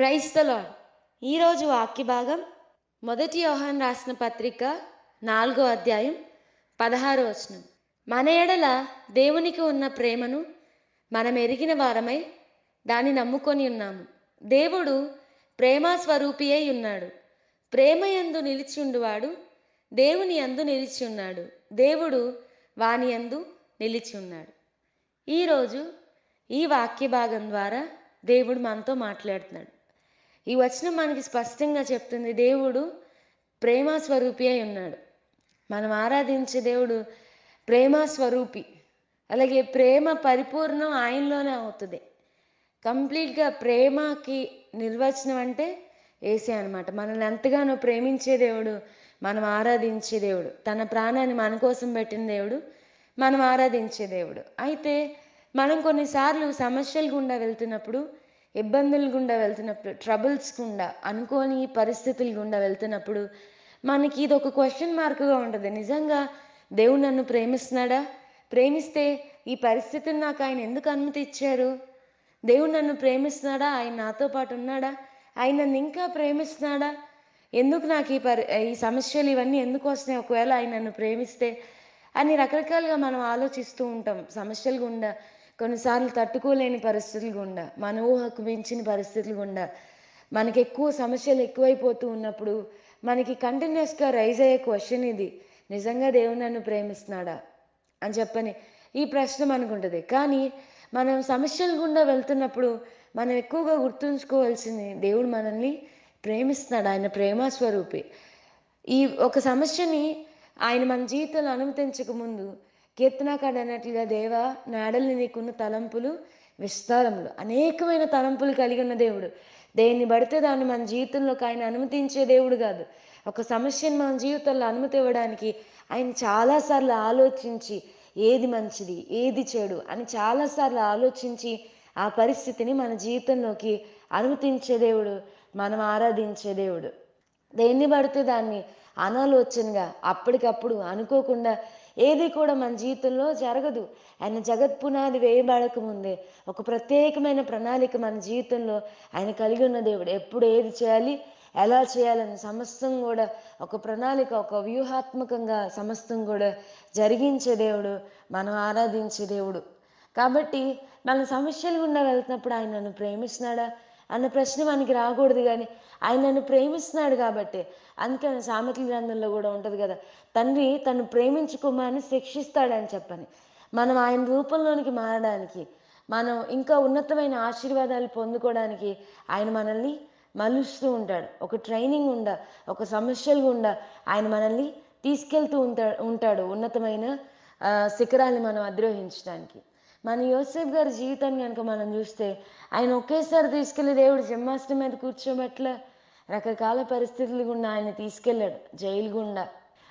క్రైస్తలో ఈరోజు వాక్య భాగం మొదటి యోహాన్ రాసిన పత్రిక నాలుగో అధ్యాయం పదహారు వచనం. మన ఎడల దేవునికి ఉన్న ప్రేమను మనం ఎరిగిన వారమై దాన్ని నమ్ముకొని ఉన్నాము. దేవుడు ప్రేమ స్వరూపి అయి ఉన్నాడు. ప్రేమ యందు నిలిచి ఉండువాడు దేవుని యందు నిలిచి ఉన్నాడు. దేవుడు వాని ఎందు నిలిచి ఉన్నాడు. ఈరోజు ఈ వాక్య భాగం ద్వారా దేవుడు మనతో మాట్లాడుతున్నాడు. ఈ వచనం మనకి స్పష్టంగా చెప్తుంది. దేవుడు ప్రేమస్వరూపి అయి ఉన్నాడు. మనం ఆరాధించే దేవుడు ప్రేమస్వరూపి. అలాగే ప్రేమ పరిపూర్ణం ఆయనలోనే అవుతుంది. కంప్లీట్గా ప్రేమకి నిర్వచనం అంటే ఏసే అనమాట మనల్ని ఎంతగానో ప్రేమించే దేవుడు మనం ఆరాధించే దేవుడు తన ప్రాణాన్ని మన కోసం పెట్టిన దేవుడు మనం ఆరాధించే దేవుడు. అయితే మనం కొన్నిసార్లు సమస్యల గుండా వెళ్తున్నప్పుడు ఇబ్బందులు గుండా వెళ్తున్నప్పుడు ట్రబుల్స్ గుండా అనుకోని పరిస్థితులు గుండా వెళ్తున్నప్పుడు మనకి ఇది ఒక క్వశ్చన్ మార్క్గా ఉంటుంది. నిజంగా దేవుడు నన్ను ప్రేమిస్తున్నాడా? ప్రేమిస్తే ఈ పరిస్థితిని నాకు ఆయన ఎందుకు అనుమతి ఇచ్చారు? దేవుడు నన్ను ప్రేమిస్తున్నాడా? ఆయన నాతో పాటు ఉన్నాడా? ఆయన నన్ను ఇంకా ప్రేమిస్తున్నాడా? ఎందుకు నాకు ఈ పరి ఈ సమస్యలు ఇవన్నీ ఎందుకు వస్తున్నాయి? ఒకవేళ ఆయన నన్ను ప్రేమిస్తే అని రకరకాలుగా మనం ఆలోచిస్తూ ఉంటాం. సమస్యలు గుండా కొన్నిసార్లు తట్టుకోలేని పరిస్థితులు గుండా మన ఊహకు మించిన పరిస్థితులు గుండా. మనకి ఎక్కువ సమస్యలు ఎక్కువైపోతూ ఉన్నప్పుడు మనకి కంటిన్యూస్గా రైజ్ అయ్యే క్వశ్చన్ ఇది. నిజంగా దేవుడు నన్ను ప్రేమిస్తున్నాడా? అని చెప్పని ఈ ప్రశ్న మనకుంటుంది. కానీ మనం సమస్యల గుండా వెళ్తున్నప్పుడు మనం ఎక్కువగా గుర్తుంచుకోవాల్సింది దేవుడు మనల్ని ప్రేమిస్తున్నాడు. ఆయన ప్రేమ స్వరూపి. ఈ ఒక సమస్యని ఆయన మన జీవితంలో అనుమతించక ముందు కీర్తనాకాడు అన్నట్లుగా దేవా నాడల్ని నీకున్న తలంపులు విస్తారములు అనేకమైన తలంపులు కలిగి ఉన్న దేవుడు. దేన్ని పడితే దాన్ని మన జీవితంలోకి ఆయన అనుమతించే దేవుడు కాదు. ఒక సమస్యను మన జీవితంలో అనుమతి ఇవ్వడానికి ఆయన చాలాసార్లు ఆలోచించి ఏది మంచిది ఏది చెడు అని చాలాసార్లు ఆలోచించి ఆ పరిస్థితిని మన జీవితంలోకి అనుమతించే దేవుడు మనం ఆరాధించే దేవుడు. దేన్ని పడితే దాన్ని అనాలోచనగా అప్పటికప్పుడు అనుకోకుండా ఏది కూడా మన జీవితంలో జరగదు. ఆయన జగత్ పునాది వేయబడక ముందే ఒక ప్రత్యేకమైన ప్రణాళిక మన జీవితంలో ఆయన కలిగి ఉన్న దేవుడు. ఎప్పుడు ఏది చేయాలి ఎలా చేయాలని సమస్తం కూడా ఒక ప్రణాళిక ఒక వ్యూహాత్మకంగా సమస్తం కూడా జరిగించే దేవుడు మనం ఆరాధించే దేవుడు. కాబట్టి మన సమస్యలు గుండా వెళ్తున్నప్పుడు ఆయన నన్ను ప్రేమిస్తున్నాడా? అన్న ప్రశ్న మనకి రాకూడదు కానీ ఆయన నన్ను ప్రేమిస్తున్నాడు కాబట్టి. అందుకని సామెతల గ్రంథంలో కూడా ఉంటుంది కదా తండ్రి తను ప్రేమించు కుమారుని శిక్షిస్తాడని చెప్పని. మనం ఆయన రూపంలోనికి మారడానికి మనం ఇంకా ఉన్నతమైన ఆశీర్వాదాలు పొందుకోవడానికి ఆయన మనల్ని మలుస్తూ ఉంటాడు. ఒక ట్రైనింగ్ ఉండ ఒక సమస్యలు గుండా ఆయన మనల్ని తీసుకెళ్తూ ఉంటా ఉంటాడు ఉన్నతమైన శిఖరాన్ని మనం అధిరోహించడానికి. మన యోసేఫ్ గారి జీవితాన్ని కనుక మనం చూస్తే ఆయన ఒకేసారి తీసుకెళ్ళి దేవుడు సింహాసనం మీద కూర్చోబెట్ల రకరకాల పరిస్థితులు గుండా ఆయన తీసుకెళ్ళాడు. జైలు గుండా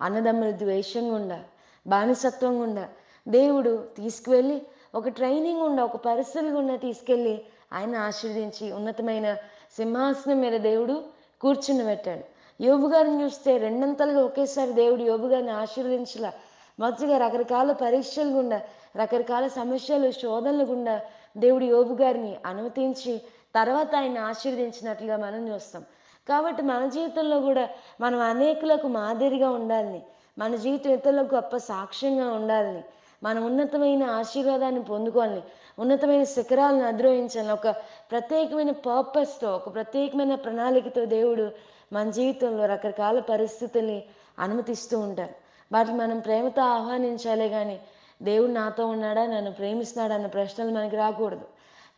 అన్నదమ్ముల ద్వేషం గుండా బానిసత్వం గుండా. దేవుడు తీసుకువెళ్ళి ఒక ట్రైనింగ్ ఉండ ఒక పరిస్థితులు గుండా తీసుకెళ్ళి ఆయన ఆశీర్వదించి ఉన్నతమైన సింహాసనం మీద దేవుడు కూర్చుని పెట్టాడు యోబు గారిని చూస్తే రెండంతలుగా ఒకేసారి దేవుడు యోబు గారిని ఆశీర్వదించలా. మొదటిగా రకరకాల పరీక్షలు గుండా రకరకాల సమస్యలు శోధనలు గుండా దేవుడు యోబు గారిని అనుమతించి తర్వాత ఆయన ఆశీర్వదించినట్లుగా మనం చూస్తాం. కాబట్టి మన జీవితంలో కూడా మనం అనేకులకు మాదిరిగా ఉండాలని మన జీవితం ఇతరులకు గొప్ప సాక్ష్యంగా ఉండాలని మనం ఉన్నతమైన ఆశీర్వాదాన్ని పొందుకోవాలని ఉన్నతమైన శిఖరాలను అధిరోహించాలని ఒక ప్రత్యేకమైన పర్పస్తో ఒక ప్రత్యేకమైన ప్రణాళికతో దేవుడు మన జీవితంలో రకరకాల పరిస్థితుల్ని అనుమతిస్తూ ఉంటారు వాటిని మనం ప్రేమతో ఆహ్వానించాలే కానీ దేవుడు నాతో ఉన్నాడా నన్ను ప్రేమిస్తున్నాడా అన్న ప్రశ్నలు మనకి రాకూడదు.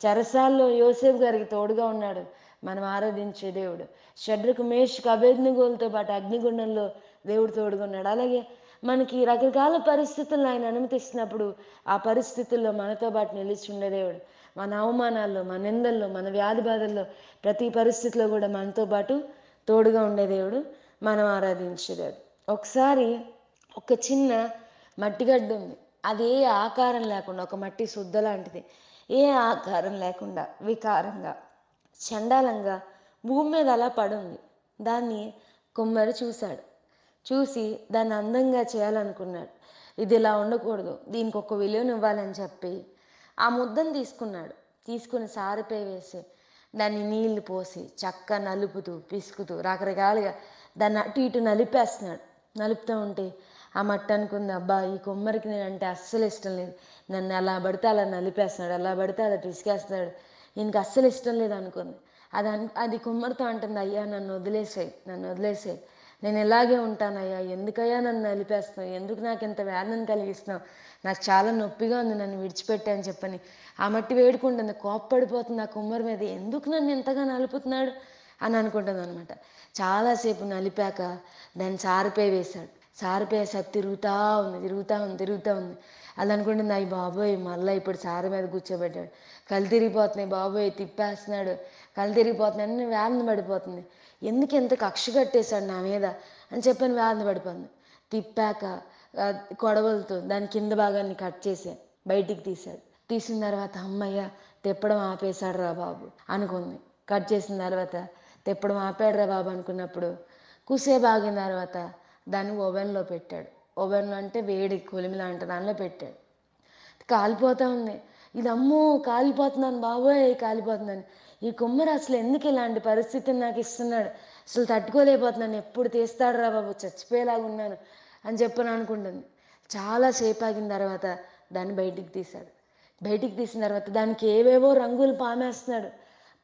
చెరసాల్లో యోసేఫ్ గారికి తోడుగా ఉన్నాడు మనం ఆరాధించే దేవుడు. షడ్రకు మేష్కు అభిజ్ఞగోలతో పాటు అగ్నిగుండంలో దేవుడు తోడుగా ఉన్నాడు. అలాగే మనకి రకరకాల పరిస్థితులను ఆయన అనుమతిస్తున్నప్పుడు ఆ పరిస్థితుల్లో మనతో పాటు నిలిచి ఉండే దేవుడు. మన అవమానాల్లో మన నిందల్లో మన వ్యాధి బాధల్లో ప్రతి పరిస్థితిలో కూడా మనతో పాటు తోడుగా ఉండే దేవుడు మనం ఆరాధించే దేవుడు. ఒకసారి ఒక చిన్న మట్టిగడ్డ ఉంది. అది ఏ ఆకారం లేకుండా ఒక మట్టి శుద్ధ లాంటిది. ఏ ఆకారం లేకుండా వికారంగా చండాలంగా భూమి మీద అలా పడుంది. దాన్ని కుమ్మరి చూశాడు. చూసి దాన్ని అందంగా చేయాలనుకున్నాడు. ఇది ఇలా ఉండకూడదు దీనికి ఒక విలువను ఇవ్వాలని చెప్పి ఆ ముద్దను తీసుకున్నాడు. తీసుకుని సారిపై వేసి దాన్ని నీళ్ళు పోసి చక్క నలుపుతూ పిసుకుతూ రకరకాలుగా దాన్ని అటు ఇటు నలిపేస్తున్నాడు. నలుపుతూ ఉంటే ఆ మట్టి అనుకుంది అబ్బా ఈ కుమ్మరికి నేనంటే అస్సలు ఇష్టం లేదు. నన్ను ఎలా పడితే అలా నలిపేస్తున్నాడు ఎలా పడితే అలా పిసికేస్తున్నాడు. ఈయనకి అస్సలు ఇష్టం లేదు అనుకుంది. అది అన్ అది కుమ్మరితో అంటుంది అయ్యా నన్ను వదిలేసాయి నన్ను వదిలేసాయి. నేను ఇలాగే ఉంటానయ్యా ఎందుకయ్యా నన్ను నలిపేస్తున్నావు? ఎందుకు నాకు ఇంత వేదన కలిగిస్తున్నావు? నాకు చాలా నొప్పిగా ఉంది నన్ను విడిచిపెట్టే అని చెప్పని ఆ మట్టి వేడుకుంటుంది. కోప్పడిపోతుంది ఆ కుమ్మరి మీద ఎందుకు నన్ను ఇంతగా నలుపుతున్నాడు? అని అనుకుంటుంది అనమాట చాలాసేపు నలిపాక దాన్ని సారిపై వేశాడు సారిపై వేసాక తిరుగుతూ ఉంది తిరుగుతూ ఉంది తిరుగుతూ ఉంది. అది అనుకుంటుంది అయ్యి బాబోయ్ మళ్ళీ ఇప్పుడు సారి మీద కూర్చోబెట్టాడు. కళ్ళు తిరిగిపోతున్నాయి బాబోయ్ తిప్పేస్తున్నాడు. కళ్ళు తిరిగిపోతున్నాయి అని వేదన పడిపోతుంది ఎందుకు ఎంత కక్ష కట్టేశాడు నా మీద అని చెప్పని వేదన పడిపోతుంది తిప్పాక కొడవలతో దాని కింద భాగాన్ని కట్ చేసి బయటికి తీశాడు. తీసిన తర్వాత అమ్మయ్య తిప్పడం ఆపేశాడు రా బాబు అనుకుంది. కట్ చేసిన తర్వాత తిప్పడం ఆపాడు రా బాబు అనుకున్నప్పుడు కుసేపు ఆగిన తర్వాత దాన్ని ఓవెన్లో పెట్టాడు. ఓవెన్లో అంటే వేడి కొలిమి లాంటి దానిలో పెట్టాడు. కాలిపోతూ ఉంది. ఇది అమ్మో కాలిపోతున్నాను బాబోయ్ కాలిపోతున్నాను. ఈ కుమ్మరి అసలు ఎందుకు ఇలాంటి పరిస్థితిని నాకు ఇస్తున్నాడు? అసలు తట్టుకోలేకపోతున్నాను. ఎప్పుడు తీస్తాడు రా బాబు చచ్చిపోయేలాగా ఉన్నాను అని చెప్పని అనుకుంటుంది. చాలా సేపు ఆగిన తర్వాత దాన్ని బయటికి తీశాడు. బయటికి తీసిన తర్వాత దానికి ఏవేవో రంగులు పామేస్తున్నాడు.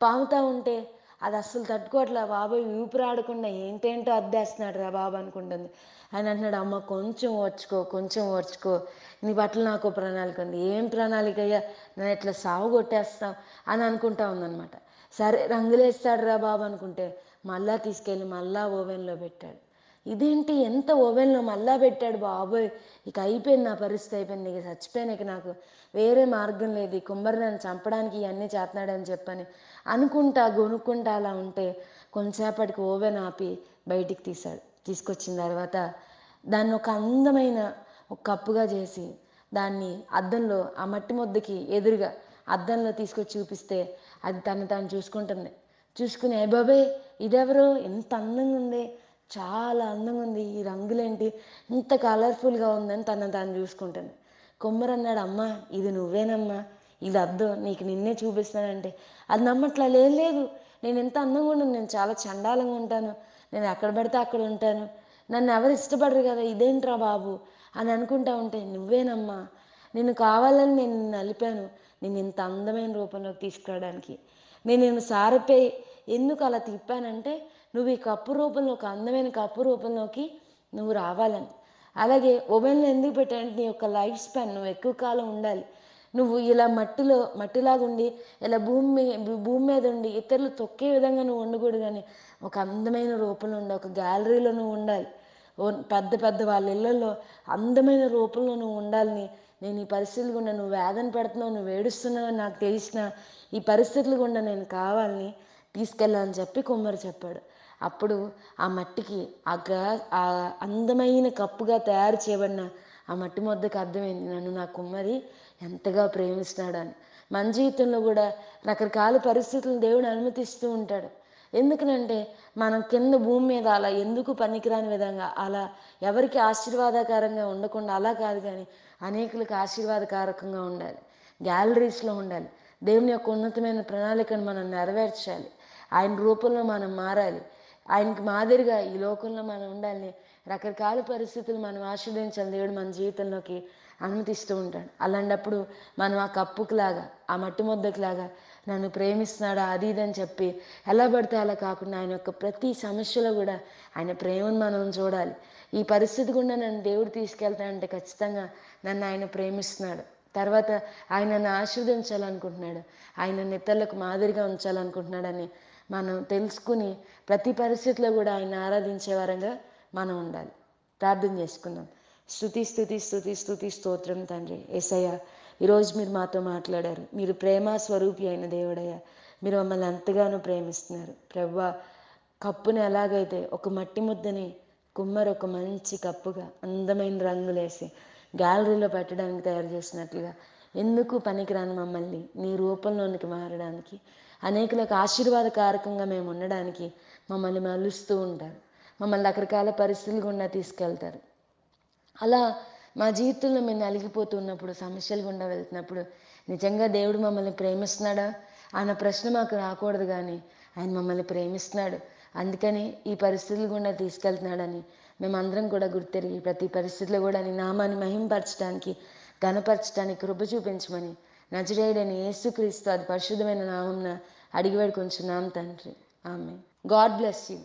పాముతా ఉంటే అది అస్సలు తట్టుకోవట్లే బాబాయ్ ఊపిరాడకుండా ఏంటేంటో అద్దేస్తున్నాడు రా బాబు అనుకుంటుంది. ఆయన అంటున్నాడు అమ్మ కొంచెం ఓర్చుకో కొంచెం ఓర్చుకో. నీ పట్ల నాకు ప్రణాళిక ఉంది. ఏం ప్రణాళిక అయ్యా? నేను ఇట్లా సాగు కొట్టేస్తాం అని అనుకుంటా ఉందన్నమాట. సరే రంగులేస్తాడు రా బాబు అనుకుంటే మళ్ళా తీసుకెళ్ళి మళ్ళా ఓవెన్లో పెట్టాడు. ఇదేంటి? ఎంత ఓవెన్లో మళ్ళా పెట్టాడు బాబోయ్? ఇక అయిపోయింది నా పరిస్థితి అయిపోయింది. ఇక చచ్చిపోయాను ఇక నాకు వేరే మార్గం లేదు. ఈ కుమ్మరి నన్ను చంపడానికి ఇవన్నీ చేస్తున్నాడని చెప్పని అనుకుంటా గొనుక్కుంటా అలా ఉంటే కొంతసేపటికి ఓవెన్ ఆపి బయటికి తీశాడు. తీసుకొచ్చిన తర్వాత దాన్ని ఒక అందమైన ఒక కప్పుగా చేసి దాన్ని అద్దంలో ఆ మట్టి ముద్దకి ఎదురుగా అద్దంలో తీసుకొచ్చి చూపిస్తే అది తను తాను చూసుకుంటుంది. చూసుకుని ఏ బాబాయ్ ఇదెవరు? ఎంత అందంగా ఉంది. చాలా అందంగా ఉంది. ఈ రంగులేంటి? ఇంత కలర్ఫుల్గా ఉందని తను తాను చూసుకుంటుంది. కొమ్మరన్నాడు అమ్మ ఇది నువ్వేనమ్మా. ఇది అద్దం నీకు నిన్నే చూపిస్తానంటే అది నమ్మట్లా లేదు లేదు. నేను ఎంత అందంగా ఉన్నాను నేను చాలా చండాలంగా ఉంటాను. నేను ఎక్కడ పడితే అక్కడ ఉంటాను. నన్ను ఎవరు ఇష్టపడరు కదా ఇదేంట్రా బాబు అని అనుకుంటా ఉంటే నువ్వేనమ్మా. నిన్ను కావాలని నేను నిన్ను నలిపాను. నేను ఇంత అందమైన రూపంలోకి తీసుకురావడానికి. నేను నేను సారపై ఎందుకు అలా తిప్పానంటే నువ్వు ఈ కప్పు రూపంలో ఒక అందమైన కప్పు రూపంలోకి నువ్వు రావాలని. అలాగే ఓవెన్లో ఎందుకు పెట్టానంటే నీ యొక్క లైఫ్ స్పాన్ నువ్వు ఎక్కువ కాలం ఉండాలి. నువ్వు ఇలా మట్టిలో మట్టిలాగా ఉండి ఇలా భూమి భూమి మీద ఉండి ఇతరులు తొక్కే విధంగా నువ్వు ఉండకూడదు కానీ ఒక అందమైన రూపంలో ఉండి ఒక గ్యాలరీలో నువ్వు ఉండాలి. ఓ పెద్ద పెద్ద వాళ్ళ ఇళ్ళల్లో అందమైన రూపంలో నువ్వు ఉండాలని నేను ఈ పరిస్థితులు గుండా నువ్వు వేదన పెడుతున్నావు నువ్వు ఏడుస్తున్నావు అని నాకు తెలిసిన ఈ పరిస్థితులు గుండా నేను కావాలని తీసుకెళ్ళాలని చెప్పి కుమ్మరి చెప్పాడు. అప్పుడు ఆ మట్టికి ఆ గ్రా ఆ అందమైన కప్పుగా తయారు చేయబడిన ఆ మట్టి ముద్దకు అర్థమైంది. నన్ను నా కుమ్మరి ఎంతగా ప్రేమిస్తున్నాడు అని మన జీవితంలో కూడా రకరకాల పరిస్థితులను దేవుడు అనుమతిస్తూ ఉంటాడు. ఎందుకనంటే మనం కింద భూమి మీద అలా ఎందుకు పనికిరాని విధంగా అలా ఎవరికి ఆశీర్వాదకరంగా ఉండకుండా అలా కాదు కానీ అనేకులకు ఆశీర్వాదకారకంగా ఉండాలి. గ్యాలరీస్లో ఉండాలి. దేవుని యొక్క ఉన్నతమైన ప్రణాళికను మనం నెరవేర్చాలి. ఆయన రూపంలో మనం మారాలి. ఆయనకి మాదిరిగా ఈ లోకంలో మనం ఉండాలని రకరకాల పరిస్థితులు మనం ఆస్వాదించాలి దేవుడు మన జీవితంలోకి అనుమతిస్తూ ఉంటాడు. అలాంటప్పుడు మనం ఆ కప్పుకులాగా ఆ మట్టి ముద్దకులాగా నన్ను ప్రేమిస్తున్నాడా అది ఇది అని చెప్పి ఎలా పడితే అలా కాకుండా ఆయన యొక్క ప్రతి సమస్యలో కూడా ఆయన ప్రేమను మనం చూడాలి. ఈ పరిస్థితి గుండా నన్ను దేవుడు తీసుకెళ్తానంటే ఖచ్చితంగా నన్ను ఆయన ప్రేమిస్తున్నాడు. తర్వాత ఆయన నన్ను ఆశీర్వదించాలనుకుంటున్నాడు. ఆయన ఇతరులకు మాదిరిగా ఉంచాలనుకుంటున్నాడని మనం తెలుసుకుని ప్రతి పరిస్థితిలో కూడా ఆయన ఆరాధించే వారంగా మనం ఉండాలి. ప్రార్థన చేసుకుందాం. స్థుతి స్థుతి స్థుతి స్థుతి స్తోత్రం తండ్రి. ఏసయ్య ఈరోజు మీరు మాతో మాట్లాడారు. మీరు ప్రేమ స్వరూపి అయిన దేవుడయ్యా. మీరు మమ్మల్ని ఎంతగానో ప్రేమిస్తున్నారు. ప్రవ్వ కప్పుని ఎలాగైతే ఒక మట్టి ముద్దని కుమ్మరు ఒక మంచి కప్పుగా అందమైన రంగులేసి గ్యాలరీలో పెట్టడానికి తయారు చేసినట్లుగా ఎందుకు పనికిరాని మమ్మల్ని నీ రూపంలోనికి మారడానికి అనేకులకు ఆశీర్వాదకారకంగా మేము ఉండడానికి మమ్మల్ని మలుస్తూ ఉంటారు. మమ్మల్ని రకరకాల పరిస్థితులు గుండా తీసుకెళ్తారు. అలా మా జీవితంలో మేము నలిగిపోతున్నప్పుడు సమస్యలు గుండా వెళ్తున్నప్పుడు నిజంగా దేవుడు మమ్మల్ని ప్రేమిస్తున్నాడా? అన్న ప్రశ్న మాకు రాకూడదు కానీ ఆయన మమ్మల్ని ప్రేమిస్తున్నాడు. అందుకని ఈ పరిస్థితులు గుండా తీసుకెళ్తున్నాడని మేమందరం కూడా గుర్తెరిగి ప్రతి పరిస్థితిలో కూడా నీ నామాన్ని మహింపరచడానికి ఘనపరచడానికి కృప చూపించమని నజరేయుడని యేసుక్రీస్తు అది పరిశుద్ధమైన నామంన అడిగి వేడుకొంచున్నాం తండ్రి. ఆమె గాడ్ బ్లెస్ యూ.